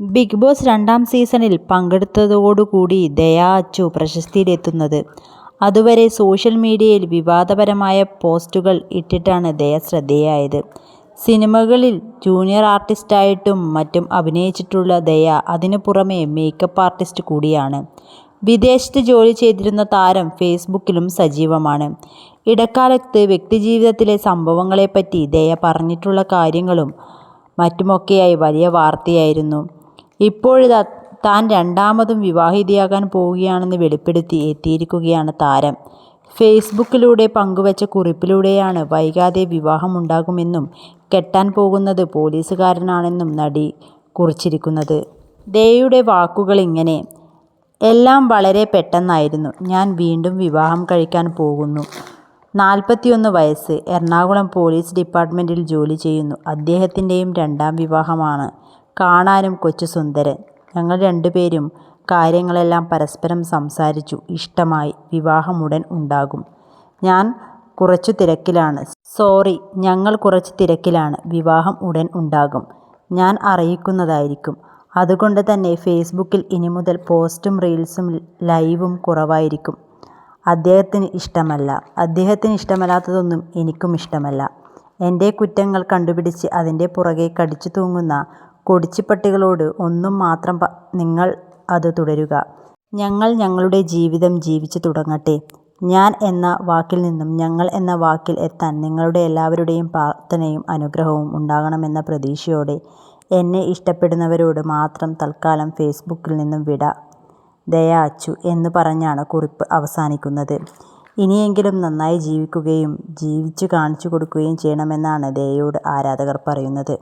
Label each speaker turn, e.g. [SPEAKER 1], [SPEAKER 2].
[SPEAKER 1] Big boss രണ്ടാം സീസണിൽ പങ്കെടുത്തതോടുകൂടി ദയ അച്ചു പ്രശസ്തിയിലെത്തുന്നത്. അതുവരെ സോഷ്യൽ മീഡിയയിൽ വിവാദപരമായ പോസ്റ്റുകൾ ഇട്ടിട്ടാണ് ദയ ശ്രദ്ധേയായത് സിനിമകളിൽ ജൂനിയർ ആർട്ടിസ്റ്റായിട്ടും മറ്റും അഭിനയിച്ചിട്ടുള്ള ദയ അതിനു പുറമെ മേക്കപ്പ് ആർട്ടിസ്റ്റ് കൂടിയാണ്. വിദേശത്ത് ജോലി ചെയ്തിരുന്ന താരം ഫേസ്ബുക്കിലും സജീവമാണ്. ഇടക്കാലത്ത് വ്യക്തിജീവിതത്തിലെ സംഭവങ്ങളെപ്പറ്റി ദയ പറഞ്ഞിട്ടുള്ള കാര്യങ്ങളും മറ്റുമൊക്കെയായി വലിയ വാർത്തയായിരുന്നു. ഇപ്പോഴിതാ താൻ രണ്ടാമതും വിവാഹിതയാകാൻ പോവുകയാണെന്ന് വെളിപ്പെടുത്തി എത്തിയിരിക്കുകയാണ് താരം. ഫേസ്ബുക്കിലൂടെ പങ്കുവച്ച കുറിപ്പിലൂടെയാണ് വൈകാതെ വിവാഹമുണ്ടാകുമെന്നും കെട്ടാൻ പോകുന്നത് പോലീസുകാരനാണെന്നും നടി കുറിച്ചിരിക്കുന്നത്. വാക്കുകൾ ഇങ്ങനെ "എല്ലാം വളരെ പെട്ടെന്നായിരുന്നു. ഞാൻ വീണ്ടും വിവാഹം കഴിക്കാൻ പോകുന്നു. നാൽപ്പത്തിയൊന്ന് വയസ്സ്. എറണാകുളം പോലീസ് ഡിപ്പാർട്ട്മെന്റിൽ ജോലി ചെയ്യുന്നു. അദ്ദേഹത്തിന്റെയും രണ്ടാം വിവാഹമാണ്. കാണാനും കൊച്ചു സുന്ദരൻ ഞങ്ങൾ രണ്ടുപേരും കാര്യങ്ങളെല്ലാം പരസ്പരം സംസാരിച്ചു. ഇഷ്ടമായി. വിവാഹമുടൻ ഉണ്ടാകും. ഞാൻ കുറച്ച് തിരക്കിലാണ്. സോറി ഞങ്ങൾ കുറച്ച് തിരക്കിലാണ്. വിവാഹം ഉടൻ ഉണ്ടാകും. ഞാൻ അറിയിക്കുന്നതായിരിക്കും. അതുകൊണ്ട് തന്നെ ഫേസ്ബുക്കിൽ ഇനി മുതൽ പോസ്റ്റും റീൽസും ലൈവും കുറവായിരിക്കും. അദ്ദേഹത്തിന് ഇഷ്ടമല്ല. അദ്ദേഹത്തിന് ഇഷ്ടമല്ലാത്തതൊന്നും എനിക്കും ഇഷ്ടമല്ല. എന്റെ കുറ്റങ്ങൾ കണ്ടുപിടിച്ച് അതിന്റെ പുറകെ കടിച്ചു തൂങ്ങുന്ന കൊടിച്ചിപ്പട്ടികളോട് ഒന്നും മാത്രം നിങ്ങൾ അത് തുടരുക. ഞങ്ങൾ ഞങ്ങളുടെ ജീവിതം ജീവിച്ചു തുടങ്ങട്ടെ. ഞാൻ എന്ന വാക്കിൽ നിന്നും ഞങ്ങൾ എന്ന വാക്കിൽ എത്താൻ നിങ്ങളുടെ എല്ലാവരുടെയും പ്രാർത്ഥനയും അനുഗ്രഹവും ഉണ്ടാകണമെന്ന പ്രതീക്ഷയോടെ എന്നെ ഇഷ്ടപ്പെടുന്നവരോട് മാത്രം തൽക്കാലം ഫേസ്ബുക്കിൽ നിന്നും വിട. ദയ അച്ചു എന്ന് പറഞ്ഞാണ് കുറിപ്പ് അവസാനിക്കുന്നത്. ഇനിയെങ്കിലും നന്നായി ജീവിക്കുകയും ജീവിച്ചു കാണിച്ചു കൊടുക്കുകയും ചെയ്യണമെന്നാണ് ദയയോട് ആരാധകർ പറയുന്നത്.